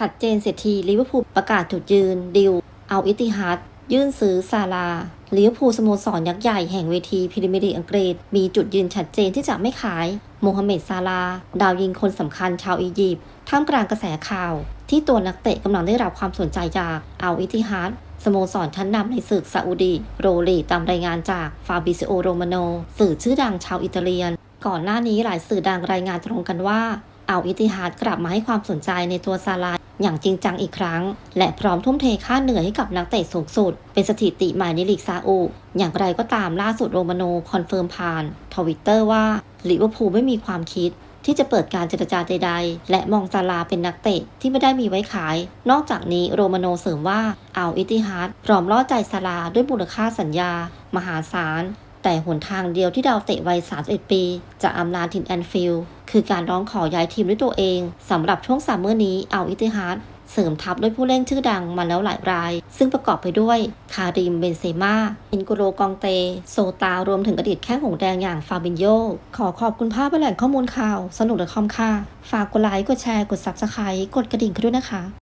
ชัดเจนเสียทีลิเวอร์พูลประกาศจุดยืนดิวเอาอิติฮัดยื่นซื้อซาลาลิเวอร์พูลสโมสรยักษ์ใหญ่แห่งเวทีพรีเมียร์ลีกอังกฤษ มีจุดยืนชัดเจนที่จะไม่ขายโมฮัมเหม็ดซาลา ดาวยิงคนสำคัญชาวอียิปต์ท่ามกลางกระแสข่าว ที่ตัวนักเตะกำลังได้รับความสนใจจากเอาอิติฮัดสโมสรชั้นนำในศึกซาอุดีโรลีตามรายงานจากฟาบิซิโอโรมาโนสื่อชื่อดังชาวอิตาเลียน ก่อนหน้านี้หลายสื่อดังรายงานตรงกันว่าเอาอิติฮาดกลับมาให้ความสนใจในตัวซาลา อย่างจริงจังอีกครั้ง และพร้อมทุ่มเทค่าเหนื่อยให้กับนักเตะสูงสุด เป็นสถิติใหม่ในลีกซาอุอย่างไรก็ตามล่าสุดโรมาโนคอนเฟิร์มผ่านทวิตเตอร์ว่าลิเวอร์พูลไม่มีความคิดที่จะเปิดการเจรจาใดๆ และมองซาลาเป็นนักเตะที่ไม่ได้มีไว้ขาย นอกจากนี้โรมาโนเสริมว่าเอาอิติฮาดพร้อมล่อใจซาลาด้วยมูลค่าสัญญา มหาศาล แต่หนทางเดียวที่ดาวเตะวัย 31 ปี จะอำลาถิ่นแอนฟิลด์คือการร้องขอย้ายทีมด้วยตัวเองสำหรับช่วงซัมเมอร์นี้เอาอิติฮาดเสริมทัพด้วยผู้เล่นชื่อดังมาแล้วหลายราย ซึ่งประกอบไปด้วย คาริม เบนเซม่าอินโกโรกองเต โซตา รวมถึงอดีตแข้งหงแดงอย่างฟาบินโย ขอขอบคุณภาพและแหล่งข้อมูลข่าว สนุกและคอมค่ะ ฝากกดไลค์ กดแชร์ กด Subscribe กดกระดิ่งกันด้วยนะคะ